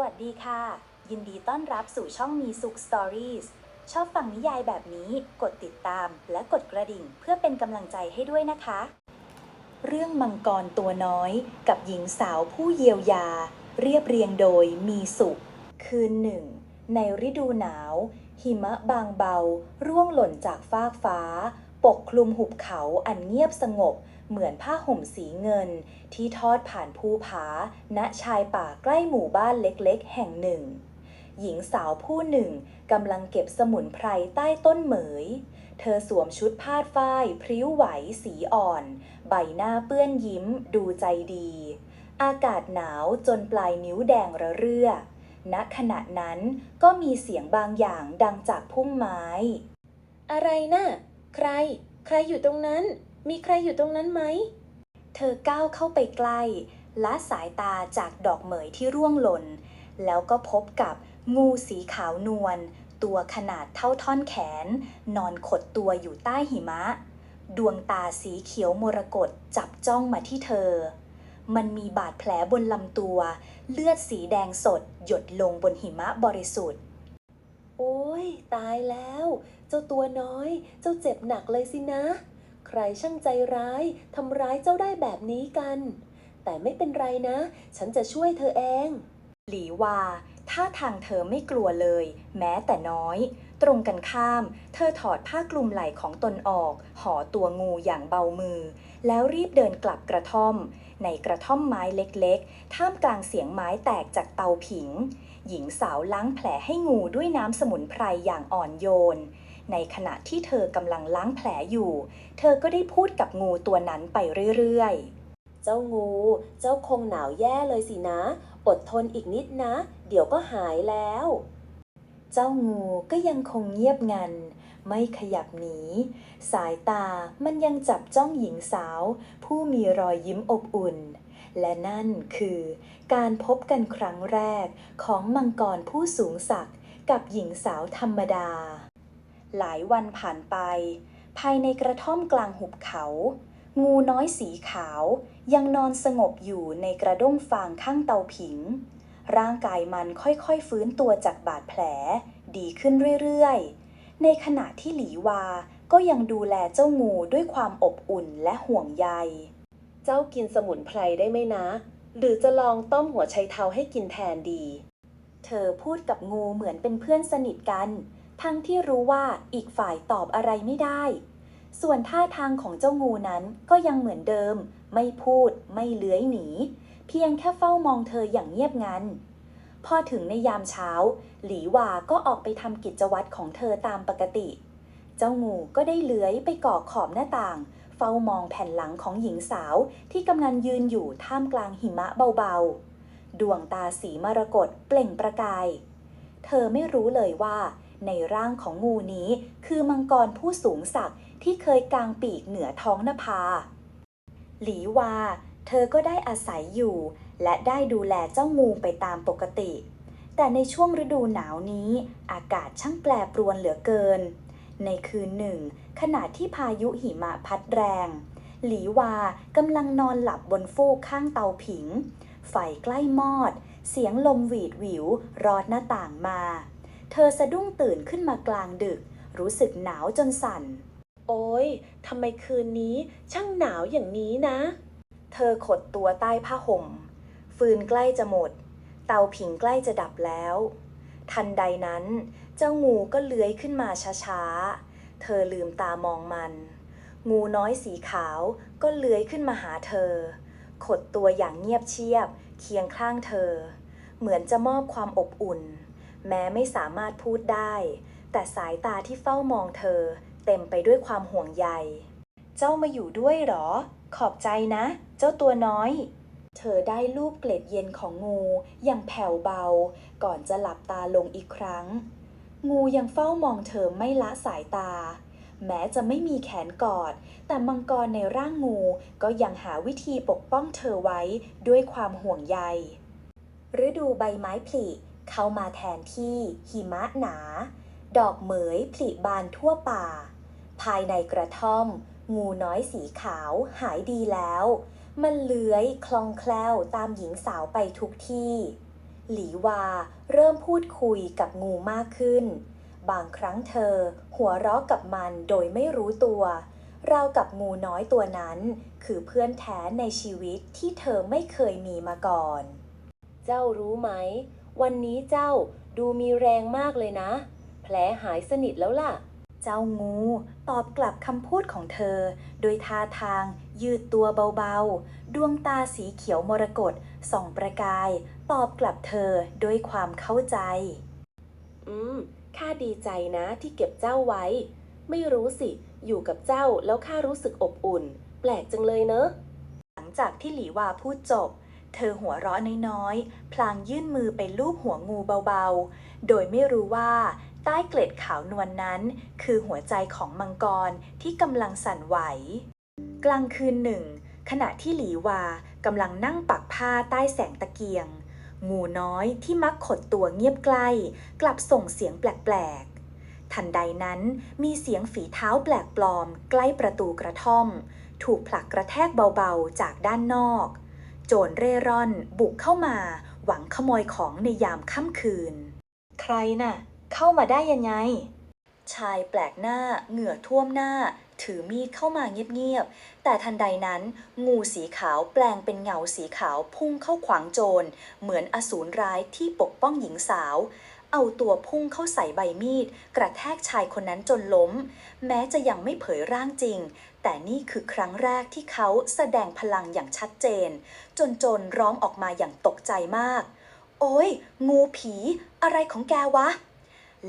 วัสดีค่ะ ยินดีต้อนรับสู่ช่องมีสุข Stories ชอบฟังนิยายแบบนี้ กดติดตามและกดกระดิ่งเพื่อเป็นกำลังใจให้ด้วยนะคะ เรื่องมังกรตัวน้อยกับหญิงสาวผู้เยียวยา เรียบเรียงโดยมีสุข คืนหนึ่ง ในฤดูหนาว หิมะบางเบา ร่วงหล่นจากฟากฟ้า ปกคลุมหุบเขาอันเงียบสงบ เหมือนผ้าห่มสีเงิน ที่ทอดผ่านภูผา ณชายป่าใกล้หมู่บ้านเล็กๆ แห่งหนึ่ง หญิงสาวผู้หนึ่งกำลังเก็บสมุนไพรใต้ต้นเหมย เธอสวมชุดผ้าฝ้ายพริ้วไหวสีอ่อน ใบหน้าเปื้อนยิ้ม ดูใจดี อากาศหนาวจนปลายนิ้วแดงระเรื่อณขณะนั้นก็มีเสียงบางอย่างดังจากพุ่มไม้ อะไรนะ่ะ ใคร ใครอยู่ตรงนั้น มีใครอยู่ตรงนั้นไหม เธอก้าวเข้าไปใกล้ ละสายตาจากดอกเหมยที่ร่วงหล่น แล้วก็พบกับงูสีขาวนวล ตัวขนาดเท่าท่อนแขน นอนขดตัวอยู่ใต้หิมะ ดวงตาสีเขียวมรกตจับจ้องมาที่เธอ มันมีบาดแผลบนลำตัว เลือดสีแดงสด หยดลงบนหิมะบริสุทธิ์ โอ้ยตายแล้ว เจ้าตัวน้อย เจ้าเจ็บหนักเลยสินะ ใครช่างใจร้ายทำร้ายเจ้าได้แบบนี้กัน แต่ไม่เป็นไรนะ ฉันจะช่วยเธอเอง หลีวาท่าทางเธอไม่กลัวเลย แม้แต่น้อย ตรงกันข้าม เธอถอดผ้าคลุมไหล่ของตนออก ห่อตัวงูอย่างเบามือ แล้วรีบเดินกลับกระท่อม ในกระท่อมไม้เล็กๆ ท่ามกลางเสียงไม้แตกจากเตาผิง หญิงสาวล้างแผลให้งูด้วยน้ำสมุนไพรอย่างอ่อนโยน ในขณะที่เธอกำลังล้างแผลอยู่ เธอก็ได้พูดกับงูตัวนั้นไปเรื่อยๆ เจ้างู เจ้าคงหนาวแย่เลยสินะ อดทนอีกนิดนะ เดี๋ยวก็หายแล้ว เจ้างูก็ยังคงเงียบงัน ไม่ขยับหนี สายตามันยังจับจ้องหญิงสาว ผู้มีรอยยิ้มอบอุ่นและนั่นคือการพบกันครั้งแรกของมังกรผู้สูงศักดิ์กับหญิงสาวธรรมดา หลายวันผ่านไป ภายในกระท่อมกลางหุบเขา งูน้อยสีขาวยังนอนสงบอยู่ในกระด้งฟางข้างเตาผิง ร่างกายมันค่อยๆฟื้นตัวจากบาดแผล ดีขึ้นเรื่อยๆ ในขณะที่หลีวาก็ยังดูแลเจ้างูด้วยความอบอุ่นและห่วงใย เจ้ากินสมุนไพรได้ไหมนะ หรือจะลองต้มหัวไชเท้าให้กินแทนดี เธอพูดกับงูเหมือนเป็นเพื่อนสนิทกัน ทั้งที่รู้ว่าอีกฝ่ายตอบอะไรไม่ได้ ส่วนท่าทางของเจ้างูนั้นก็ยังเหมือนเดิม ไม่พูด ไม่เลื้อยหนี เพียงแค่เฝ้ามองเธออย่างเงียบงัน พอถึงในยามเช้า หลีวาก็ออกไปทำกิจวัตรของเธอตามปกติ เจ้างูก็ได้เลื้อยไปเกาะขอบหน้าต่าง เฝ้ามองแผ่นหลังของหญิงสาวที่กำลังยืนอยู่ท่ามกลางหิมะเบาๆ ดวงตาสีมรกตเปล่งประกาย เธอไม่รู้เลยว่า ในร่างของงูนี้ คือมังกรผู้สูงศักดิ์ที่เคยกางปีกเหนือท้องนภา หลีวา เธอก็ได้อาศัยอยู่ และได้ดูแลเจ้างูไปตามปกติ แต่ในช่วงฤดูหนาวนี้ อากาศช่างแปรปรวนเหลือเกิน ในคืนหนึ่ง ขณะที่พายุหิมะพัดแรง หลีวากำลังนอนหลับบนฟูกข้างเตาผิง ไฟใกล้มอด เสียงลมหวีดหวิวรอดหน้าต่างมา เธอสะดุ้งตื่นขึ้นมากลางดึก รู้สึกหนาวจนสั่น โอ้ยทำไมคืนนี้ช่างหนาวอย่างนี้นะ เธอขดตัวใต้ผ้าห่ม ฟืนใกล้จะหมด เตาผิงใกล้จะดับแล้ว ทันใดนั้น เจ้างูก็เลื้อยขึ้นมาช้าๆ เธอลืมตามองมัน งูน้อยสีขาวก็เลื้อยขึ้นมาหาเธอ ขดตัวอย่างเงียบเชียบเคียงข้างเธอ เหมือนจะมอบความอบอุ่น แม้ไม่สามารถพูดได้ แต่สายตาที่เฝ้ามองเธอ เต็มไปด้วยความห่วงใย เจ้ามาอยู่ด้วยหรอ ขอบใจนะ เจ้าตัวน้อย เธอได้ลูบเกล็ดเย็นของงูอย่างแผ่วเบา ก่อนจะหลับตาลงอีกครั้ง งูยังเฝ้ามองเธอไม่ละสายตา แม้จะไม่มีแขนกอด แต่มังกรในร่างงูก็ยังหาวิธีปกป้องเธอไว้ด้วยความห่วงใยฤดูใบไม้ผลิ เข้ามาแทนที่หิมะหนา ดอกเหมยผลิบานทั่วป่า ภายในกระท่อม งูน้อยสีขาวหายดีแล้ว มันเลื้อยคลองแคล่วตามหญิงสาวไปทุกที่ หลีวาเริ่มพูดคุยกับงูมากขึ้น บางครั้งเธอ หัวเราะกับมันโดยไม่รู้ตัวเรากับงูน้อยตัวนั้น คือเพื่อนแท้ในชีวิตที่เธอไม่เคยมีมาก่อน เจ้ารู้ไหม วันนี้เจ้าดูมีแรงมากเลยนะ แผลหายสนิทแล้วล่ะ เจ้างูตอบกลับคำพูดของเธอ โดยท่าทางยืดตัวเบาๆ ดวงตาสีเขียวมรกตส่องประกาย ตอบกลับเธอด้วยความเข้าใจ อืมข้าดีใจนะที่เก็บเจ้าไว้ ไม่รู้สิ อยู่กับเจ้าแล้วข้ารู้สึกอบอุ่น แปลกจังเลยเนอะ หลังจากที่หลีวาพูดจบ เธอหัวเราะน้อยๆ พลางยื่นมือไปลูบหัวงูเบาๆ โดยไม่รู้ว่าใต้เกล็ดขาวนวลนนั้น คือหัวใจของมังกรที่กำลังสั่นไหว กลางคืนหนึ่ง ขณะที่หลีวากำลังนั่งปักผ้าใต้แสงตะเกียง งูน้อยที่มักขดตัวเงียบใกล้ กลับส่งเสียงแปลกๆ ทันใดนั้นมีเสียงฝีเท้าแปลกปลอม ใกล้ประตูกระท่อม ถูกผลักกระแทกเบาๆจากด้านนอก โจรเร่ร่อน บุกเข้ามา หวังขโมยของในยามค่ำคืน ใครน่ะ เข้ามาได้ยังไง ชายแปลกหน้าเหงื่อท่วมหน้า ถือมีดเข้ามาเงียบๆ แต่ทันใดนั้น งูสีขาวแปลงเป็นเงาสีขาวพุ่งเข้าขวางโจร เหมือนอสูรร้ายที่ปกป้องหญิงสาว เอาตัวพุ่งเข้าใส่ใบมีด กระแทกชายคนนั้นจนล้ม แม้จะยังไม่เผยร่างจริง แต่นี่คือครั้งแรกที่เขาแสดงพลังอย่างชัดเจน จนโจรร้องออกมาอย่างตกใจมาก โอ้ยงูผี อะไรของแกวะ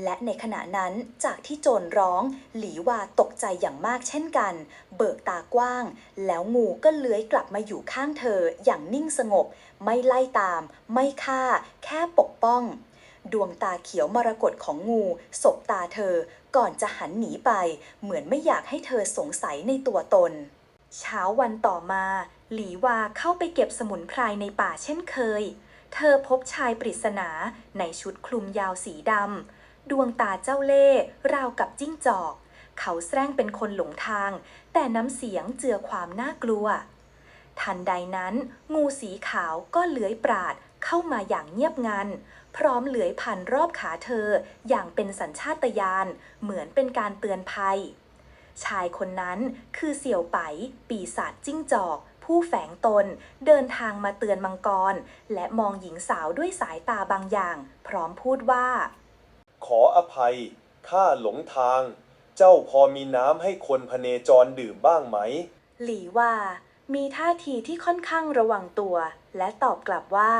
และในขณะนั้นจากที่โจรร้อง หลีวาตกใจอย่างมากเช่นกัน เบิกตากว้าง แล้วงูก็เลื้อยกลับมาอยู่ข้างเธออย่างนิ่งสงบ ไม่ไล่ตาม ไม่ฆ่า แค่ปกป้อง ดวงตาเขียวมรกตของงูสบตาเธอ ก่อนจะหันหนีไป เหมือนไม่อยากให้เธอสงสัยในตัวตน เช้าวันต่อมา หลีวาเข้าไปเก็บสมุนไพรในป่าเช่นเคย เธอพบชายปริศนาในชุดคลุมยาวสีดำดวงตาเจ้าเล่ห์ราวกับจิ้งจอก เขาแสร้งเป็นคนหลงทาง แต่น้ำเสียงเจือความน่ากลัว ทันใดนั้น งูสีขาวก็เลื้อยปราดเข้ามาอย่างเงียบงัน พร้อมเลื้อยผ่านรอบขาเธออย่างเป็นสัญชาตญาณเหมือนเป็นการเตือนภัย ชายคนนั้นคือเสี่ยวไป ปีศาจจิ้งจอก ผู้แฝงตน เดินทางมาเตือนมังกร และมองหญิงสาวด้วยสายตาบางอย่าง พร้อมพูดว่า ขออภัย ข้าหลงทาง เจ้าพอมีน้ำให้คนพเนจรดื่มบ้างไหม หลีว่ามีท่าทีที่ค่อนข้างระวังตัว และตอบกลับว่า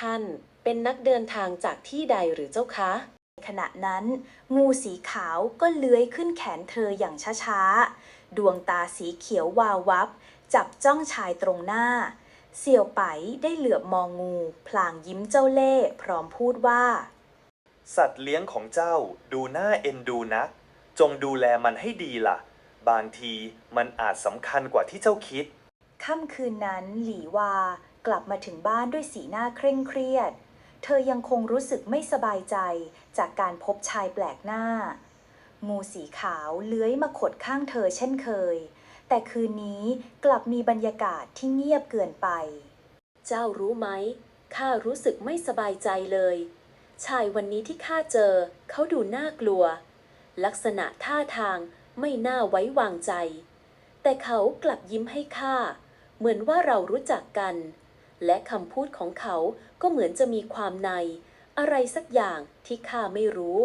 ท่าน เป็นนักเดินทางจากที่ใดหรือเจ้าคะขณะนั้น งูสีขาวก็เลื้อยขึ้นแขนเธออย่างช้าๆ ดวงตาสีเขียววาววับ จับจ้องชายตรงหน้า เสี่ยวไปได้เหลือบมองงู พลางยิ้มเจ้าเล่ห์พร้อมพูดว่า สัตว์เลี้ยงของเจ้าดูน่าเอ็นดูนักจงดูแลมันให้ดีล่ะ บางทีมันอาจสำคัญกว่าที่เจ้าคิด ค่ำคืนนั้นหลีวากลับมาถึงบ้านด้วยสีหน้าเคร่งเครียด เธอยังคงรู้สึกไม่สบายใจจากการพบชายแปลกหน้า งูสีขาวเลื้อยมาขดข้างเธอเช่นเคย แต่คืนนี้กลับมีบรรยากาศที่เงียบเกินไป เจ้ารู้ไหมข้ารู้สึกไม่สบายใจเลย ชายวันนี้ที่ข้าเจอ เขาดูน่ากลัว ลักษณะท่าทางไม่น่าไว้วางใจ แต่เขากลับยิ้มให้ข้าเหมือนว่าเรารู้จักกัน และคำพูดของเขา ก็เหมือนจะมีความใน อะไรสักอย่างที่ข้าไม่รู้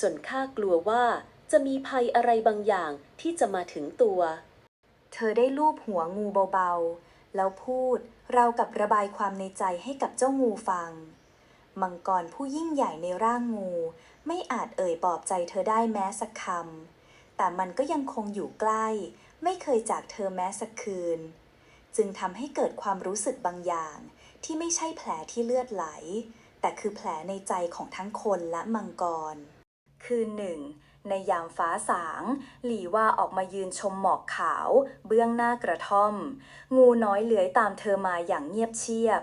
จนข้ากลัวว่าจะมีภัยอะไรบางอย่างที่จะมาถึงตัว เธอได้ลูบหัวงูเบาๆ แล้วพูดเรากับระบายความในใจให้กับเจ้างูฟัง มังกรผู้ยิ่งใหญ่ในร่างงู ไม่อาจเอ่ยปลอบใจเธอได้แม้สักคำ แต่มันก็ยังคงอยู่ใกล้ ไม่เคยจากเธอแม้สักคืน จึงทำให้เกิดความรู้สึกบางอย่าง ที่ไม่ใช่แผลที่เลือดไหล แต่คือแผลในใจของทั้งคนและมังกร คืนหนึ่งในยามฟ้าสาง หลีว่าออกมายืนชมหมอกขาว เบื้องหน้ากระท่อม งูน้อยเลื้อยตามเธอมาอย่างเงียบเชียบ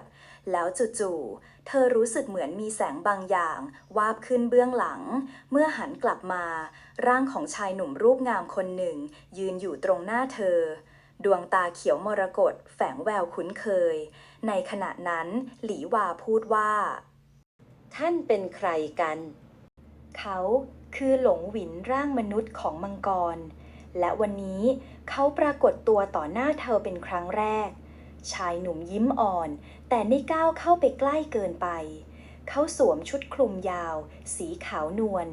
แล้วจู่ๆ เธอรู้สึกเหมือนมีแสงบางอย่าง วาบขึ้นเบื้องหลัง เมื่อหันกลับมา ร่างของชายหนุ่มรูปงามคนหนึ่ง ยืนอยู่ตรงหน้าเธอ ดวงตาเขียวมรกตแฝงแววคุ้นเคย ในขณะนั้นหลีวาพูดว่า ท่านเป็นใครกัน เขาคือหลงหวินร่างมนุษย์ของมังกร และวันนี้เขาปรากฏตัวต่อหน้าเธอเป็นครั้งแรก ชายหนุ่มยิ้มอ่อน แต่ไม่ก้าวเข้าไปใกล้เกินไป เขาสวมชุดคลุมยาว สีขาวนวล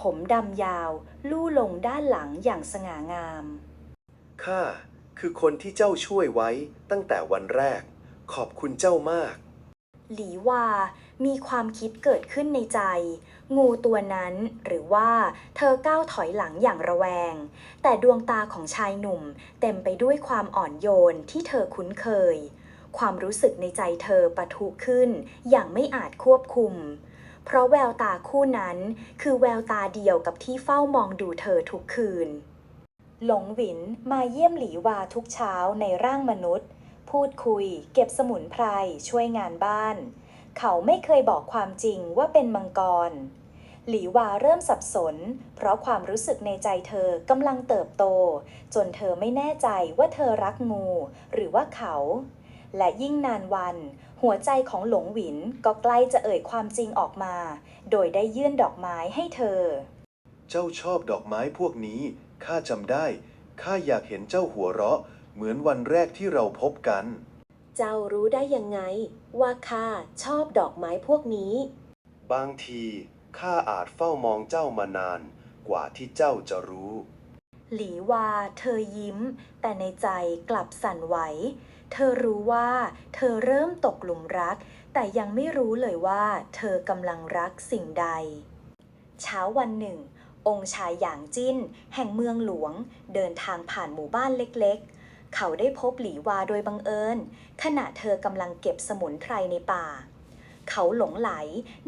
ผมดำยาว ลู่ลงด้านหลังอย่างสง่างาม ข้าคือคนที่เจ้าช่วยไว้ตั้งแต่วันแรก ขอบคุณเจ้ามาก หลีวา มีความคิดเกิดขึ้นในใจ งูตัวนั้นหรือว่าเธอก้าวถอยหลังอย่างระแวง แต่ดวงตาของชายหนุ่มเต็มไปด้วยความอ่อนโยนที่เธอคุ้นเคย ความรู้สึกในใจเธอปะทุขึ้นอย่างไม่อาจควบคุม เพราะแววตาคู่นั้นคือแววตาเดียวกับที่เฝ้ามองดูเธอทุกคืน หลงหวินมาเยี่ยมหลีวาทุกเช้าในร่างมนุษย์ พูดคุย เก็บสมุนไพร ช่วยงานบ้าน เขาไม่เคยบอกความจริงว่าเป็นมังกร หลีวาเริ่มสับสน เพราะความรู้สึกในใจเธอกำลังเติบโต จนเธอไม่แน่ใจว่าเธอรักงู หรือว่าเขา และยิ่งนานวัน หัวใจของหลงหวินก็ใกล้จะเอ่ยความจริงออกมา โดยได้ยื่นดอกไม้ให้เธอ เจ้าชอบดอกไม้พวกนี้ข้าจำได้ข้าอยากเห็นเจ้าหัวเราะ เหมือนวันแรกที่เราพบกัน เจ้ารู้ได้ยังไง ว่าข้าชอบดอกไม้พวกนี้ บางทีข้าอาจเฝ้ามองเจ้ามานาน กว่าที่เจ้าจะรู้ หลีวาเธอยิ้ม แต่ในใจกลับสั่นไหว เธอรู้ว่าเธอเริ่มตกหลุมรัก แต่ยังไม่รู้เลยว่าเธอกำลังรักสิ่งใด เช้าวันหนึ่ง องค์ชายหยางจิ้น แห่งเมืองหลวง เดินทางผ่านหมู่บ้านเล็กๆ เขาได้พบหลีวาโดยบังเอิญ ขณะเธอกำลังเก็บสมุนไพรในป่า เขาหลงไหล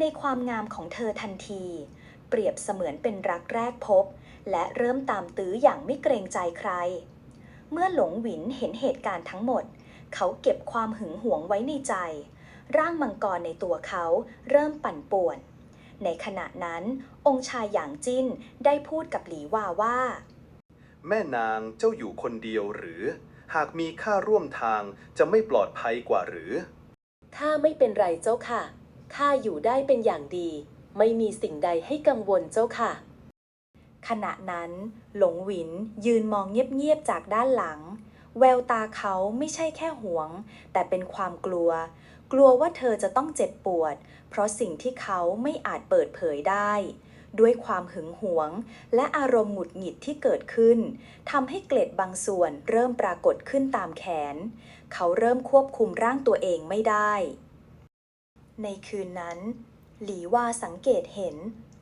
ในความงามของเธอทันที เปรียบเสมือนเป็นรักแรกพบ และเริ่มตามตื้ออย่างไม่เกรงใจใคร เมื่อหลงหวินเห็นเหตุการณ์ทั้งหมด เขาเก็บความหึงหวงไว้ในใจ ร่างมังกรในตัวเขาเริ่มปั่นป่วน ในขณะนั้น องค์ชายหยางจิ้นได้พูดกับหลีวาว่าแม่นางเจ้าอยู่คนเดียวหรือ หากมีข้าร่วมทางจะไม่ปลอดภัยกว่าหรือ ข้าไม่เป็นไรเจ้าค่ะ ข้าอยู่ได้เป็นอย่างดี ไม่มีสิ่งใดให้กังวลเจ้าค่ะ ขณะนั้น หลงหวินยืนมองเงียบๆจากด้านหลัง แววตาเขาไม่ใช่แค่หวง แต่เป็นความกลัว กลัวว่าเธอจะต้องเจ็บปวด เพราะสิ่งที่เขาไม่อาจเปิดเผยได้ ด้วยความหึงหวง และอารมณ์หงุดหงิดที่เกิดขึ้นทำให้เกล็ดบางส่วนเริ่มปรากฏขึ้นตามแขน เขาเริ่มควบคุมร่างตัวเองไม่ได้ ในคืนนั้น หลีวาสังเกตเห็น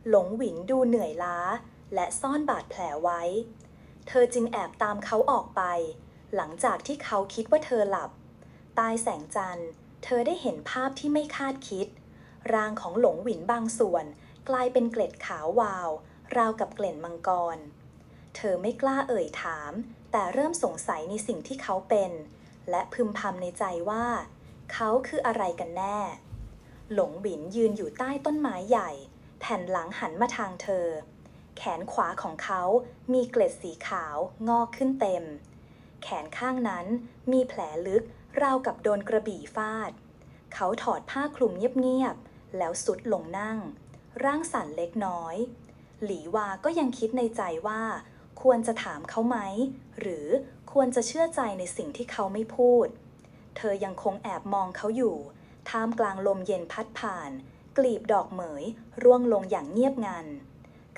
หลงหวินดูเหนื่อยล้า และซ่อนบาดแผลไว้ เธอจึงแอบตามเขาออกไป หลังจากที่เขาคิดว่าเธอหลับ ใต้แสงจันทร์ เธอได้เห็นภาพที่ไม่คาดคิดร่างของหลงหวินบางส่วน กลายเป็นเกล็ดขาววาว ราวกับเกล็ดมังกร เธอไม่กล้าเอ่ยถาม แต่เริ่มสงสัยในสิ่งที่เขาเป็น และพึมพำในใจว่า เขาคืออะไรกันแน่ หลงบินยืนอยู่ใต้ต้นไม้ใหญ่ แผ่นหลังหันมาทางเธอ แขนขวาของเขามีเกล็ดสีขาวงอกขึ้นเต็ม แขนข้างนั้นมีแผลลึกราวกับโดนกระบี่ฟาด เขาถอดผ้าคลุมเงียบๆ แล้วสุดลงนั่ง ร่างสั่นเล็กน้อย หลีวาก็ยังคิดในใจว่า ควรจะถามเขาไหม หรือควรจะเชื่อใจในสิ่งที่เขาไม่พูด เธอยังคงแอบมองเขาอยู่ ท่ามกลางลมเย็นพัดผ่าน กลีบดอกเหมย ร่วงลงอย่างเงียบงัน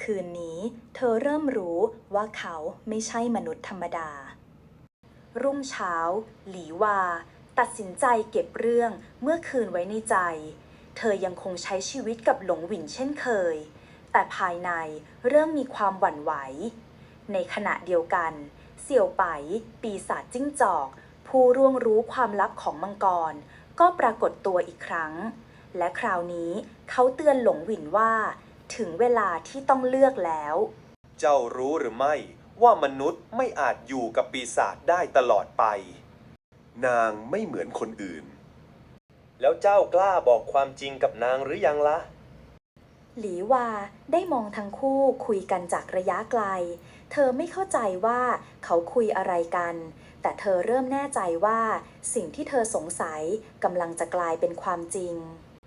คืนนี้เธอเริ่มรู้ว่าเขาไม่ใช่มนุษย์ธรรมดา รุ่งเช้า หลีวา ตัดสินใจเก็บเรื่องเมื่อคืนไว้ในใจ เธอยังคงใช้ชีวิตกับหลงหวินเช่นเคย แต่ภายในเริ่มมีความหวั่นไหว ในขณะเดียวกัน เสี่ยวไป ปีศาจจิ้งจอก ผู้ร่วงรู้ความลับของมังกร ก็ปรากฏตัวอีกครั้ง และคราวนี้เขาเตือนหลงหวินว่า ถึงเวลาที่ต้องเลือกแล้ว เจ้ารู้หรือไม่ว่ามนุษย์ไม่อาจอยู่กับปีศาจได้ตลอดไป นางไม่เหมือนคนอื่น แล้วเจ้ากล้าบอกความจริงกับนางหรือยังล่ะ หลีวาได้มองทั้งคู่คุยกันจากระยะไกล เธอไม่เข้าใจว่าเขาคุยอะไรกัน แต่เธอเริ่มแน่ใจว่าสิ่งที่เธอสงสัยกำลังจะกลายเป็นความจริง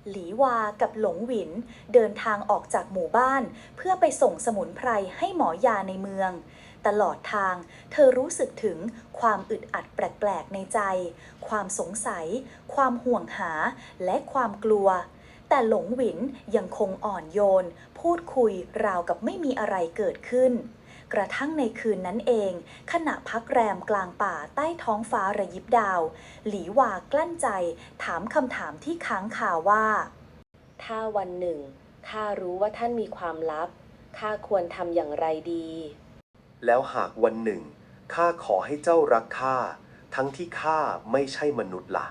หลีวากับหลงหวินเดินทางออกจากหมู่บ้าน เพื่อไปส่งสมุนไพรให้หมอยาในเมือง ตลอดทาง เธอรู้สึกถึงความอึดอัดแปลกๆในใจ ความสงสัย ความห่วงหา และความกลัว แต่หลงหวินยังคงอ่อนโยน พูดคุยราวกับไม่มีอะไรเกิดขึ้น กระทั่งในคืนนั้นเอง ขณะพักแรมกลางป่าใต้ท้องฟ้าระยิบดาว หลีวากลั้นใจ ถามคำถามที่ค้างคาว่า ถ้าวันหนึ่งข้ารู้ว่าท่านมีความลับ ข้าควรทำอย่างไรดี แล้วหากวันหนึ่งข้าขอให้เจ้ารักข้าทั้งที่ข้าไม่ใช่มนุษย์ล่ะ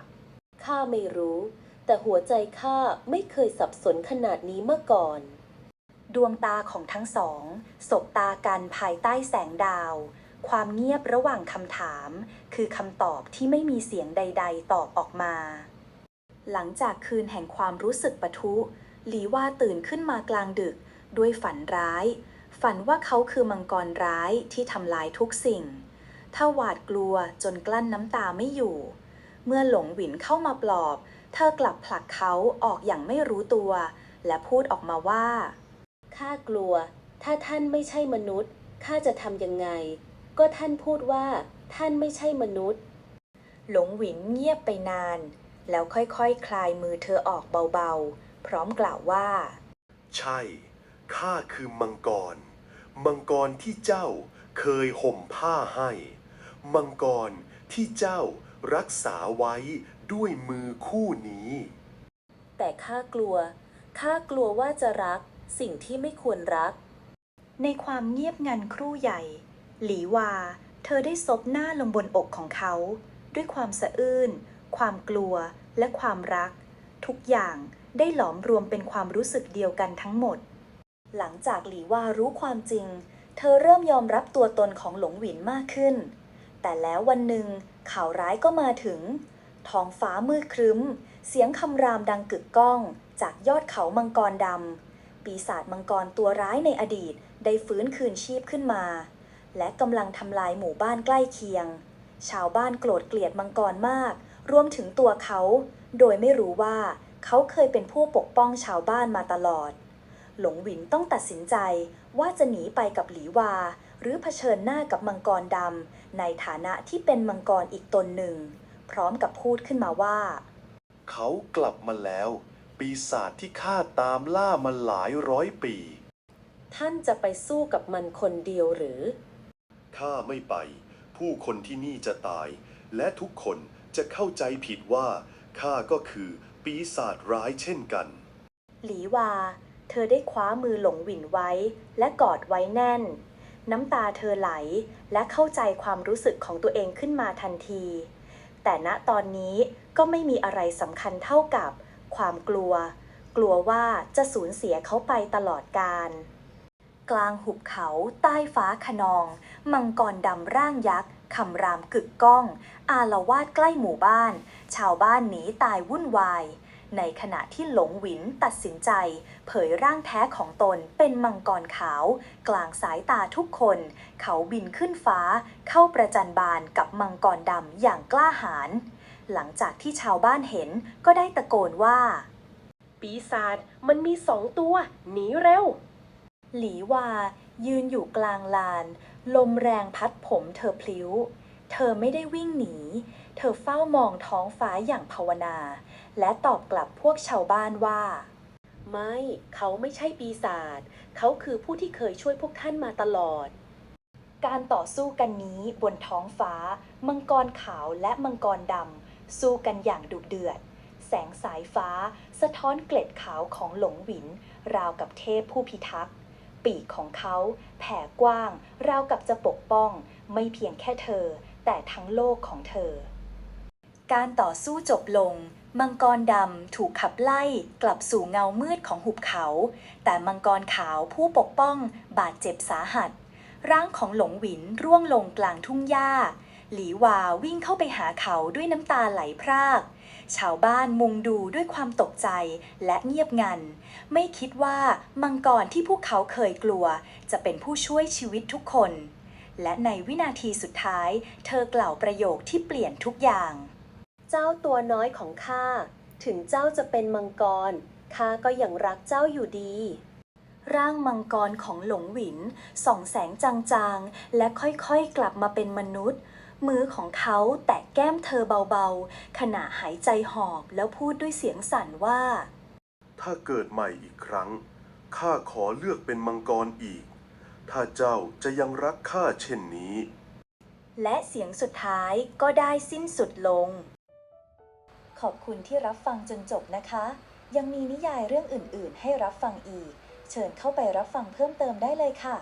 ข้าไม่รู้ แต่หัวใจข้าไม่เคยสับสนขนาดนี้มาก่อน ดวงตาของทั้งสอง สบตากันภายใต้แสงดาว ความเงียบระหว่างคำถาม คือคำตอบที่ไม่มีเสียงใด ๆ ตอบออกมา หลังจากคืนแห่งความรู้สึกปะทุ หลีว่าตื่นขึ้นมากลางดึก ด้วยฝันร้าย ฝันว่าเขาคือมังกรร้ายที่ทำลายทุกสิ่ง ถ้าหวาดกลัวจนกลั้นน้ำตาไม่อยู่ เมื่อหลงหวินเข้ามาปลอบ เธอกลับผลักเขาออกอย่างไม่รู้ตัว และพูดออกมาว่า ข้ากลัว ถ้าท่านไม่ใช่มนุษย์ ข้าจะทำยังไง ก็ท่านพูดว่า ท่านไม่ใช่มนุษย์ หลงหวินเงียบไปนาน แล้วค่อยๆคคลายมือเธอออกเบาๆ พร้อมกล่าวว่า ใช่ ข้าคือมังกร มังกรที่เจ้าเคยห่มผ้าให้ มังกรที่เจ้ารักษาไว้ด้วยมือคู่นี้ แต่ข้ากลัว ข้ากลัวว่าจะรักสิ่งที่ไม่ควรรัก ในความเงียบงันครู่ใหญ่ หลีวา เธอได้ซบหน้าลงบนอกของเขา ด้วยความสะอื้น ความกลัวและความรัก ทุกอย่างได้หลอมรวมเป็นความรู้สึกเดียวกันทั้งหมด หลังจากหลีว่ารู้ความจริง เธอเริ่มยอมรับตัวตนของหลงหวินมากขึ้น แต่แล้ววันหนึ่งข่าวร้ายก็มาถึง ท้องฟ้ามืดครึ้ม เสียงคำรามดังกึกก้อง จากยอดเขามังกรดำ ปีศาจมังกรตัวร้ายในอดีตได้ฟื้นคืนชีพขึ้นมา และกำลังทำลายหมู่บ้านใกล้เคียง ชาวบ้านโกรธเกลียดมังกรมาก รวมถึงตัวเขา โดยไม่รู้ว่าเขาเคยเป็นผู้ปกป้องชาวบ้านมาตลอด หลงหวินต้องตัดสินใจว่าจะหนีไปกับหลีวา หรือเผชิญหน้ากับมังกรดำในฐานะที่เป็นมังกรอีกตนหนึ่ง พร้อมกับพูดขึ้นมาว่า เขากลับมาแล้ว ปีศาจที่ข้าตามล่ามาหลายร้อยปี ท่านจะไปสู้กับมันคนเดียวหรือ ข้าไม่ไป ผู้คนที่นี่จะตาย และทุกคนจะเข้าใจผิดว่าข้าก็คือปีศาจร้ายเช่นกัน หลีวา เธอได้คว้ามือหลงหวินไว้ และกอดไว้แน่น น้ำตาเธอไหลและเข้าใจความรู้สึกของตัวเองขึ้นมาทันที แต่ณตอนนี้ก็ไม่มีอะไรสำคัญเท่ากับ ความกลัว กลัวว่าจะสูญเสียเขาไปตลอดกาลกลางหุบเขาใต้ฟ้าขนอง มังกรดำร่างยักษ์คำรามกึกก้อง อาละวาดใกล้หมู่บ้าน ชาวบ้านหนีตายวุ่นวาย ในขณะที่หลงหวินตัดสินใจ เผยร่างแท้ของตนเป็นมังกรขาว กลางสายตาทุกคน เขาบินขึ้นฟ้า เข้าประจันบานกับมังกรดำอย่างกล้าหาญหลังจากที่ชาวบ้านเห็นก็ได้ตะโกนว่า ปีศาจมันมีสองตัว หนีเร็ว หลีวา ยืนอยู่กลางลาน ลมแรงพัดผมเธอพลิ้ว เธอไม่ได้วิ่งหนี เธอเฝ้ามองท้องฟ้าอย่างภาวนา และตอบกลับพวกชาวบ้านว่า ไม่ เขาไม่ใช่ปีศาจเขาคือผู้ที่เคยช่วยพวกท่านมาตลอด การต่อสู้กันนี้บนท้องฟ้า มังกรขาวและมังกรดำสู้กันอย่างดุเดือด แสงสายฟ้า สะท้อนเกล็ดขาวของหลงหวิน ราวกับเทพผู้พิทักษ์ปีกของเขาแผ่กว้าง ราวกับจะปกป้อง ไม่เพียงแค่เธอ แต่ทั้งโลกของเธอ การต่อสู้จบลง มังกรดำถูกขับไล่กลับสู่เงามืดของหุบเขา แต่มังกรขาวผู้ปกป้องบาดเจ็บสาหัส ร่างของหลงหวินร่วงลงกลางทุ่งหญ้า หลีวาวิ่งเข้าไปหาเขาด้วยน้ำตาไหลพราก ชาวบ้านมุงดูด้วยความตกใจและเงียบงัน ไม่คิดว่ามังกรที่พวกเขาเคยกลัว จะเป็นผู้ช่วยชีวิตทุกคน และในวินาทีสุดท้าย เธอกล่าวประโยคที่เปลี่ยนทุกอย่าง เจ้าตัวน้อยของข้า ถึงเจ้าจะเป็นมังกร ข้าก็ยังรักเจ้าอยู่ดี ร่างมังกรของหลงหวินส่องแสงจางๆ และค่อยๆกลับมาเป็นมนุษย์ มือของเขาแตะแก้มเธอเบาๆ ขณะหายใจหอบแล้วพูดด้วยเสียงสั่นว่า ถ้าเกิดใหม่อีกครั้ง ข้าขอเลือกเป็นมังกรอีก ถ้าเจ้าจะยังรักข้าเช่นนี้ และเสียงสุดท้ายก็ได้สิ้นสุดลง ขอบคุณที่รับฟังจนจบนะคะ ยังมีนิยายเรื่องอื่น ๆ ให้รับฟังอีก เชิญเข้าไปรับฟังเพิ่มเติมได้เลยค่ะ